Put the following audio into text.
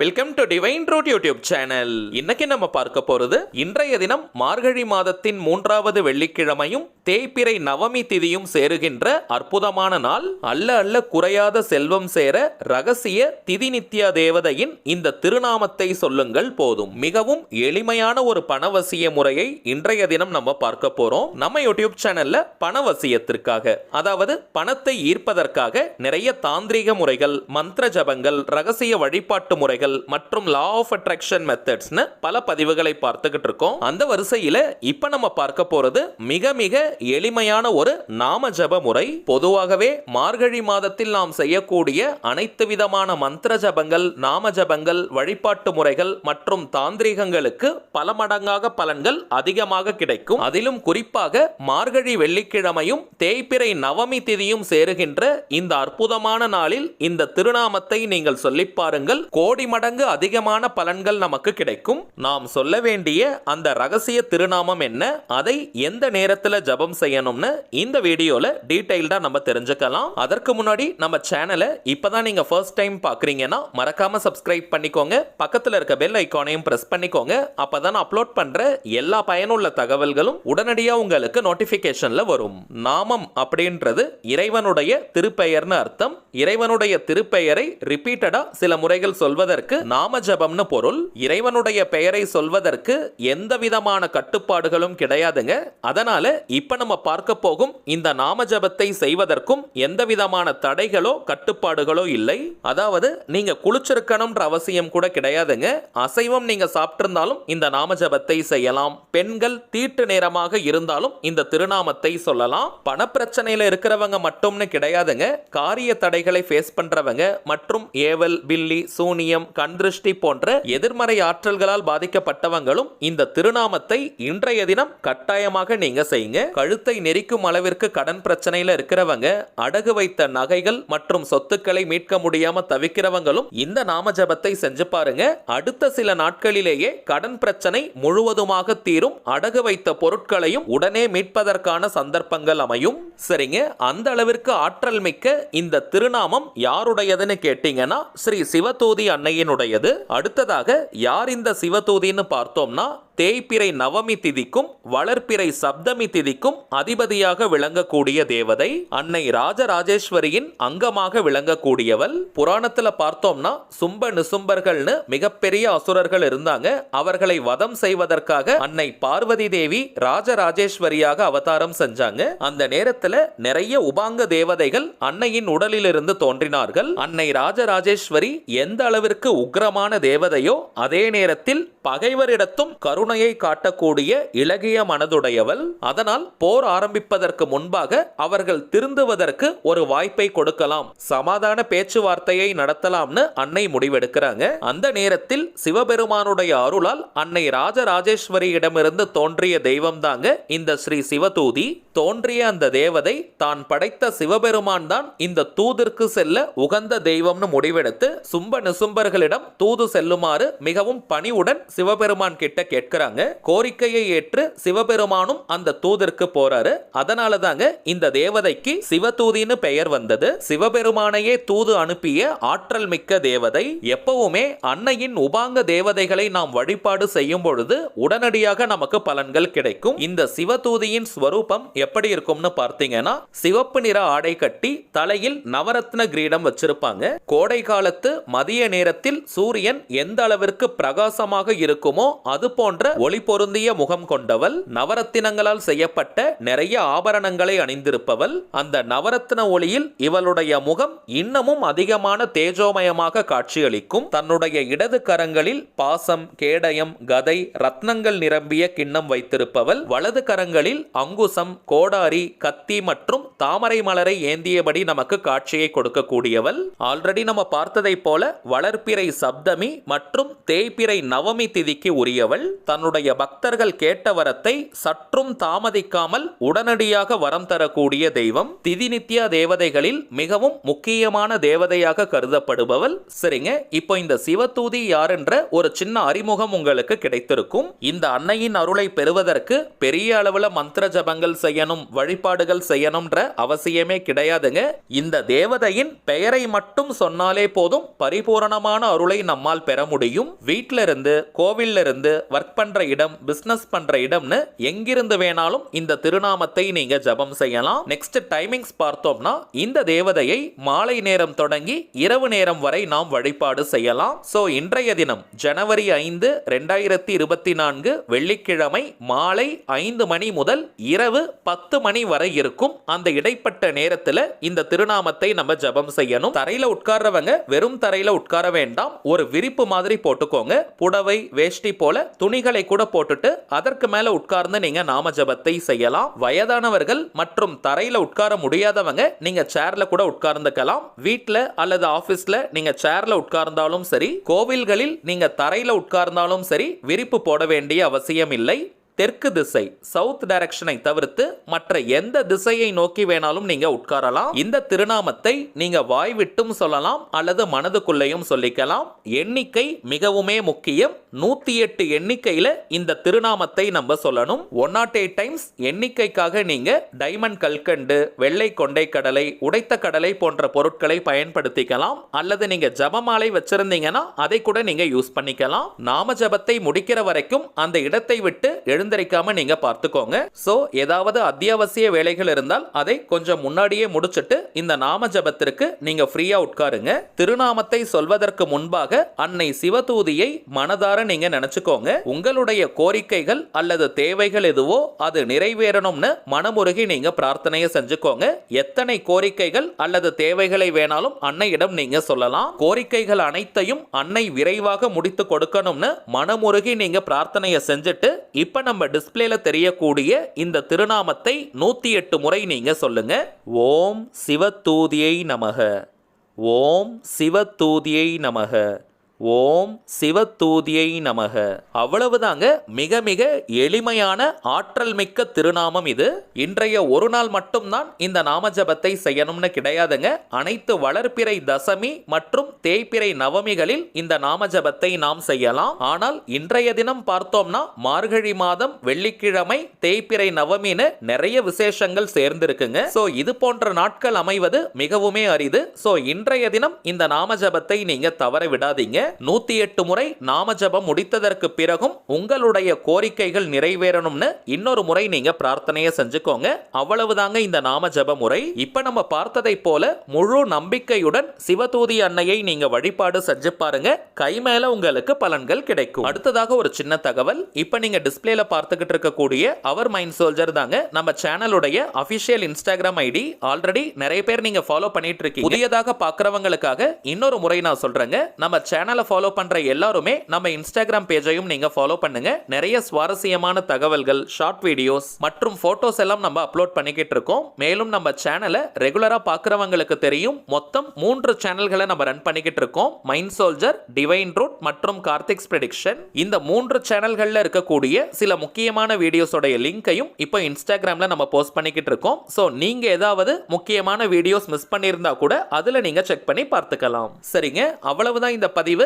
Welcome to divine road YouTube channel இன்னைக்கு நம்ம பார்க்க போறது இன்றைய தினம் மார்கழி மாதத்தின் மூன்றாவது வெள்ளிக்கிழமையும் தேய்பிறை நவமி திதியும் சேருகின்ற அற்புதமான நாள். அல்ல அல்ல குறையாத செல்வம் சேர ரகசிய திதி நித்யா தேவதையின் இந்த திருநாமத்தை சொல்லுங்கள் போதும். மிகவும் எளிமையான ஒரு பணவசிய முறையை இன்றைய தினம் நம்ம பார்க்க போறோம். நம்ம யூடியூப் சேனல்ல பணவசியத்திற்காக அதாவது பணத்தை ஈர்ப்பதற்காக நிறைய தாந்திரிக முறைகள் மந்திர ஜபங்கள் ரகசிய வழிபாட்டு முறைகள் மற்றும் லா ஆஃப் அட்ராக்ஷன் மெத்தட்ஸ்னு பல பதிவுகளை பார்த்துக்கிட்டு இருக்கோம். அந்த வரிசையில இப்ப நம்ம பார்க்க போறது மிக மிக எளிமையான ஒரு நாம ஜப முறை. பொதுவாகவே மார்கழி மாதத்தில் நாம் செய்யக்கூடிய அனைத்து விதமான மந்திர ஜபங்கள் நாம ஜபங்கள் வழிபாட்டு முறைகள் மற்றும் தாந்திரிகங்களுக்கு பல மடங்காக பலன்கள் அதிகமாக கிடைக்கும். அதிலும் குறிப்பாக மார்கழி வெள்ளிக்கிழமையும் தேய்பிறை நவமி திதியும் சேருகின்ற இந்த அற்புதமான நாளில் இந்த திருநாமத்தை நீங்கள் சொல்லி பாருங்கள். கோடி மடங்கு அதிகமான பலன்கள் நமக்கு கிடைக்கும். நாம் சொல்ல வேண்டிய அந்த ரகசிய திருநாமம் என்ன? அதை எந்த நேரத்தில் ஜபம் செய்யணும்னு இந்த வீடியோல டீட்டெயில்டாக நம்ம தெரிஞ்சுக்கலாம். அதற்கு முன்னாடி நம்ம சேனலை இப்பதான் நீங்க ஃபர்ஸ்ட் டைம் பாக்குறீங்கன்னா மறக்காம சப்ஸ்கிரைப் பண்ணிக்கோங்க. பக்கத்துல இருக்க பெல் ஐக்கானையும் பிரஸ் பண்ணிக்கோங்க. அப்பதான் அப்லோட் பண்ற எல்லா பயனுள்ள தகவல்களும் உடனடியா உங்களுக்கு நோட்டிபிகேஷன்ல வரும். நாமம் அப்படின்றது இறைவனுடைய திருப்பெயர்னு அர்த்தம். இறைவனுடைய திருப்பெயரை ரிப்பீட்டடா சில முறைகள் சொல்வதற்கு நாம ஜபம்னு பொருள். இறைவனுடைய பெயரை சொல்வதற்கு எந்த விதமான கட்டுப்பாடுகளும் கிடையாதுங்க. அதனால இப்ப நம்ம பார்க்க போகும் இந்த நாமஜபத்தை செய்வதற்கும் எந்த விதமான தடைகளோ கட்டுப்பாடுகளோ இல்லை. அதாவது நீங்க குளிச்சிருக்கணும்ன்ற அவசியம் கூட கிடையாதுங்க. அசைவம் நீங்க சாப்பிட்டிருந்தாலும் இந்த நாம ஜபத்தை செய்யலாம். பெண்கள் தீட்டு நேரமாக இருந்தாலும் இந்த திருநாமத்தை சொல்லலாம். பணப்பிரச்சனையில இருக்கிறவங்க மட்டும்னு கிடையாதுங்க. காரிய தடைகளை ஃபேஸ் பண்றவங்க மற்றும் ஏவல் பில்லி சூனியம் கண்திருஷ்டி போன்ற எதிர்மறை ஆற்றல்களால் பாதிக்கப்பட்டவங்களும் இந்த திருநாமத்தை இன்றைய தினம் கட்டாயமாக நீங்க செய்யுங்க. கழுத்தை நெரிக்கும் அளவிற்கு கடன் பிரச்சனையில இருக்கிறவங்க அடகு வைத்த நகைகள் மற்றும் சொத்துக்களை மீட்க முடியாம தவிக்கிறவங்களும் இந்த நாம ஜபத்தை செஞ்சு பாருங்க. அடுத்த சில நாட்களிலேயே கடன் பிரச்சனை முழுவதுமாக தீரும். அடகு வைத்த பொருட்களையும் உடனே மீட்பதற்கான சந்தர்ப்பங்கள் அமையும். சரிங்க? அந்த அளவிற்கு ஆற்றல் மிக்க இந்த திருநாமம் யாருடையதுன்னு கேட்டீங்கன்னா ஸ்ரீ சிவதூதி அன்னையினுடையது அடுத்ததாக யார் இந்த சிவதூதின்னு பார்த்தோம்னா தேய்பிறை நவமி திதிக்கும் வளர்ப்பிறை சப்தமி திதிக்கும் அதிபதியாக விளங்கக்கூடிய தேவதை அன்னை ராஜராஜேஸ்வரியின் அங்கமாக விளங்கக்கூடியவள். புராணத்துல பார்த்தோம்னா சும்ப நிசும்பர்கள்னு மிகப்பெரிய அசுரர்கள் இருந்தாங்க. அவர்களை வதம் செய்வதற்காக அன்னை பார்வதி தேவி ராஜராஜேஸ்வரியாக அவதாரம் செஞ்சாங்க. அந்த நேரத்துல நிறைய உபாங்க தேவதைகள் அன்னையின் உடலிலிருந்து தோன்றினார்கள். அன்னை ராஜராஜேஸ்வரி எந்த அளவிற்கு உக்ரமான தேவதையோ அதே நேரத்தில் பகைவரிடத்தும் கருணையை காட்டக்கூடிய இலகிய மனதுடையவள். அதனால் போர் ஆரம்பிப்பதற்கு முன்பாக அவர்கள் திருந்துவதற்கு ஒரு வாய்ப்பை கொடுக்கலாம். சமாதான பேச்சுவார்த்தையை நடத்தலாம்னு அன்னை முடிவெடுக்கிறாங்க. அந்த நேரத்தில் சிவபெருமானுடைய அருளால் அன்னை ராஜராஜேஸ்வரியிடமிருந்து தோன்றிய தெய்வம் தாங்க இந்த ஸ்ரீ சிவதூதி. தோன்றிய அந்த தேவதை தான் படைத்த சிவபெருமான் தான் இந்த தூதிற்கு செல்ல உகந்த தெய்வம்னு முடிவெடுத்து சும்ப நிசும்பர்களிடம் தூது செல்லுமாறு மிகவும் பணிவுடன் சிவபெருமான் கிட்ட கேட்கிறாங்க. கோரிக்கையை ஏற்று சிவபெருமானும் அந்த தூதருக்கு போறாரு. அதனால தாங்க இந்த தேவதைக்கு சிவதூதின்னு பெயர் வந்தது. சிவபெருமானையே தூது அனுப்பிய ஆற்றல் மிக்க தேவதை எப்பவுமே அன்னையின் உபாங்க தேவதைகளை நாம் வழிபாடு செய்யும் பொழுது உடனடியாக நமக்கு பலன்கள் கிடைக்கும். இந்த சிவதூதியின் ஸ்வரூபம் எப்படி இருக்கும்னு பார்த்தீங்கன்னா சிவப்பு நிற ஆடை கட்டி தலையில் நவரத்ன கிரீடம் வச்சிருப்பாங்க. கோடை காலத்து மதிய நேரத்தில் சூரியன் எந்த அளவிற்கு பிரகாசமாக இருக்குமோ அது போன்ற ஒளி பொருந்திய முகம் கொண்டவள் நவரத்தினங்களால் செய்யப்பட்ட நிறைய ஆபரணங்களை அணிந்திருப்பவள் அந்த நவரத்ன ஒளியில் இவளுடைய முகம் இன்னமும் அதிகமான தேஜோமயமாக காட்சியளிக்கும். தன்னுடைய இடது கரங்களில் பாசம் கேடயம் கதை ரத்னங்கள் நிரம்பிய கிண்ணம் வைத்திருப்பவள் வலது கரங்களில் அங்குசம் கோடாரி கத்தி மற்றும் தாமரை மலரை ஏந்தியபடி நமக்கு காட்சியை கொடுக்கக்கூடியவள். ஆல்ரெடி நம்ம பார்த்ததை போல வளர்ப்பிறை சப்தமி மற்றும் தேய்பிறை நவமி திதிக்கு உரியவள் தன்னுடைய பக்தர்கள் கேட்ட வரத்தை சற்றும் தாமதிக்காமல் உடனடியாக வரம் தரக்கூடிய தெய்வம் திதி நித்யா தேவதைகளில் மிகவும் முக்கியமான தேவதையாக கருதப்படுபவள். சரிங்க இப்போ இந்த சிவதூதி யார் என்ற ஒரு சின்ன அறிமுகம் உங்களுக்கு கிடைத்திருக்கும். இந்த அன்னையின் அருளை பெறுவதற்கு பெரிய அளவுல மந்திர ஜபங்கள் செய்யணும் வழிபாடுகள் செய்யணும்ன்ற அவசியமே கிடையாதுங்க. இந்த தேவதையின் பெயரை மட்டும் சொன்னாலே போதும் பரிபூரணமான அருளை நம்மால் பெற முடியும். வீட்டிலிருந்து இருந்து கோவில்ல இருந்து ஒர்க் பண்ணுற இடம் பிஸ்னஸ் பண்ணுற இடம்னு எங்கிருந்து வேணாலும் இந்த திருநாமத்தை நீங்கள் ஜபம் செய்யலாம். நெக்ஸ்ட் டைமிங்ஸ் பார்த்தோம்னா இந்த தேவதையை மாலை நேரம் தொடங்கி இரவு நேரம் வரை நாம் வழிபாடு செய்யலாம். ஸோ இன்றைய தினம் ஜனவரி ஐந்து ரெண்டாயிரத்தி இருபத்தி நான்கு வெள்ளிக்கிழமை மாலை ஐந்து மணி முதல் இரவு பத்து மணி வரை இருக்கும். அந்த இடைப்பட்ட நேரத்தில் இந்த திருநாமத்தை நம்ம ஜபம் செய்யணும். தரையில் உட்கார்றவங்க வெறும் தரையில் உட்கார வேண்டாம். ஒரு விரிப்பு மாதிரி போட்டுக்கோங்க. புடவை வேஷ்டி போல துணிகளை கூட போட்டுட்டு அதற்கு மேல உட்கார்ந்து நீங்க நாம ஜபத்தை செய்யலாம். வயதானவர்கள் மற்றும் தரையில உட்கார முடியாதவங்க நீங்க சேர்ல கூட உட்கார்ந்துக்கலாம். வீட்ல அல்லது ஆபீஸ்ல நீங்க சேர்ல உட்கார்ந்தாலும் சரி கோவில்களில் நீங்க தரையில உட்கார்ந்தாலும் சரி விரிப்பு போட வேண்டிய அவசியம் இல்லை தெற்கு திசை சவுத் டைரக்ஷனை தவிர்த்து மற்ற எந்த திசையை நோக்கி வேணாலும் நீங்க உட்காரலாம். இந்த திருநாமத்தை நீங்க வாய்விட்டும் சொல்லலாம் அல்லது மனதுக்குள்ளேயும் சொல்லிக்கலாம். எண்ணிக்கை மிகவுமே முக்கியம். நூத்தி எட்டு எண்ணிக்கையில இந்த திருநாமத்தை நம்ம சொல்லணும். ஒன் நாட் எயிட் டைம்ஸ் எண்ணிக்கைக்காக நீங்க டைமண்ட் கல்கண்டு வெள்ளை கொண்டை கடலை உடைத்த கடலை போன்ற பொருட்களை பயன்படுத்திக்கலாம். அல்லது நீங்க ஜபமாலை வச்சிருந்தீங்கன்னா அதை கூட நீங்க யூஸ் பண்ணிக்கலாம். நாம ஜபத்தை முடிக்கிற வரைக்கும் அந்த இடத்தை விட்டு எழுந்தரிக்காம நீங்க பார்த்துக்கோங்க. சோ ஏதாவது அத்தியாவசிய வேலைகள் இருந்தால் அதை கொஞ்சம் முன்னாடியே முடிச்சிட்டு இந்த நாம ஜபத்திற்கு நீங்க ஃப்ரீயா உட்காருங்க. திருநாமத்தை சொல்வதற்கு முன்பாக அன்னை சிவதூதியை மனதார நீங்க நினைச்சுக்கோங்க. உங்களுடைய கோரிக்கைகள் அல்லது தேவைகள் எதுவோ அது நிறைவேறணும்னு மனமுருகி நீங்க பிரார்த்தனையை செஞ்சுக்கோங்க. எத்தனை கோரிக்கைகள் அல்லது தேவைகளை வேணாலும் அன்னையிடம் நீங்க சொல்லலாம். கோரிக்கைகள் அனைத்தையும் அன்னை விரைவாக முடித்து கொடுக்கணும்னு மனமுருகி நீங்க பிரார்த்தனையை செஞ்சுட்டு இப்ப நம்ம டிஸ்பிளேல தெரியக்கூடிய இந்த திருநாமத்தை நூத்தி எட்டு முறை நீங்க சொல்லுங்க. ஓம் சிவத்தூதியை நமக. ஓம் சிவத்தூதியை நமக. ஓம் சிவத்தூதியை நமக. அவ்வளவுதாங்க. மிக மிக எளிமையான ஆற்றல் மிக்க திருநாமம் இது. இன்றைய ஒரு நாள் மட்டும்தான் இந்த நாம ஜபத்தை செய்யணும்னு கிடையாதுங்க. அனைத்து வளர்ப்பிறை தசமி மற்றும் தேய்பிறை நவமிகளில் இந்த நாம ஜபத்தை நாம் செய்யலாம். ஆனால் இன்றைய தினம் பார்த்தோம்னா மார்கழி மாதம் வெள்ளிக்கிழமை தேய்பிறை நவமின்னு நிறைய விசேஷங்கள் சேர்ந்திருக்குங்க. சோ இது போன்ற நாட்கள் அமைவது மிகவுமே அரிது. சோ இன்றைய தினம் இந்த நாம ஜபத்தை நீங்க தவற விடாதீங்க. நூத்தி எட்டு முறை நாமஜபம் முடித்ததற்கு பிறகும் உங்களுடைய கோரிக்கைகள் நிறைவேறணும்னு இன்னொரு முறை நீங்க பிரார்த்தனையை செஞ்சுக்கோங்க. அவ்வளவுதாங்க இந்த நாம ஜப முறை. இப்ப நம்ம பார்த்ததை போல முழு நம்பிக்கையுடன் சிவதூதி அன்னையை நீங்க வழிபாடு செஞ்சு பாருங்க. கை மேல உங்களுக்கு பலன்கள் கிடைக்கும். அடுத்ததாக ஒரு சின்ன தகவல். இப்ப நீங்க டிஸ்பிளேல பார்த்துக்கிட்டு இருக்கக்கூடிய அவர் மைண்ட் சோல்ஜர் தாங்க நம்ம சேனலுடைய அபிஷியல் இன்ஸ்டாகிராம் ஐடி. ஆல்ரெடி நிறைய பேர் நீங்க ஃபாலோ பண்ணிட்டு இருக்கீங்க. புதியதாக பார்க்கறவங்களுக்காக இன்னொரு முறை நான் சொல்றேங்க. நம்ம சேனல் ஃபாலோ பண்ற எல்லாருமே நம்ம இன்ஸ்டாகிராம் பேஜையும் நீங்க ஃபாலோ பண்ணுங்க. நிறைய சுவாரஸ்யமான தகவல்கள் ஷார்ட் வீடியோஸ் மற்றும் போட்டோஸ் எல்லாம் நம்ம அப்லோட் பண்ணிக்கிட்டு இருக்கோம். மேலும் நம்ம சேனலை ரெகுலரா பார்க்குறவங்களுக்கு தெரியும். மொத்தம் மூன்று சேனல்களை நம்ம ரன் பண்ணிக்கிட்டு இருக்கோம். மைண்ட் சோல்ஜர் டிவைன் ரூட் மற்றும் கார்த்திக்ஸ் ப்ரெடிக்ஷன் இந்த மூன்று சேனல்கள்ல இருக்கக்கூடிய சில முக்கியமான வீடியோஸோடைய லிங்கையும் இப்போ இன்ஸ்டாகிராம்ல நம்ம போஸ்ட் பண்ணிக்கிட்டு இருக்கோம். ஸோ நீங்க ஏதாவது முக்கியமான வீடியோஸ் மிஸ் பண்ணியிருந்தா கூட அதுல நீங்க செக் பண்ணி பார்த்துக்கலாம். சரிங்க? அவ்வளவுதான் இந்த பதிவு.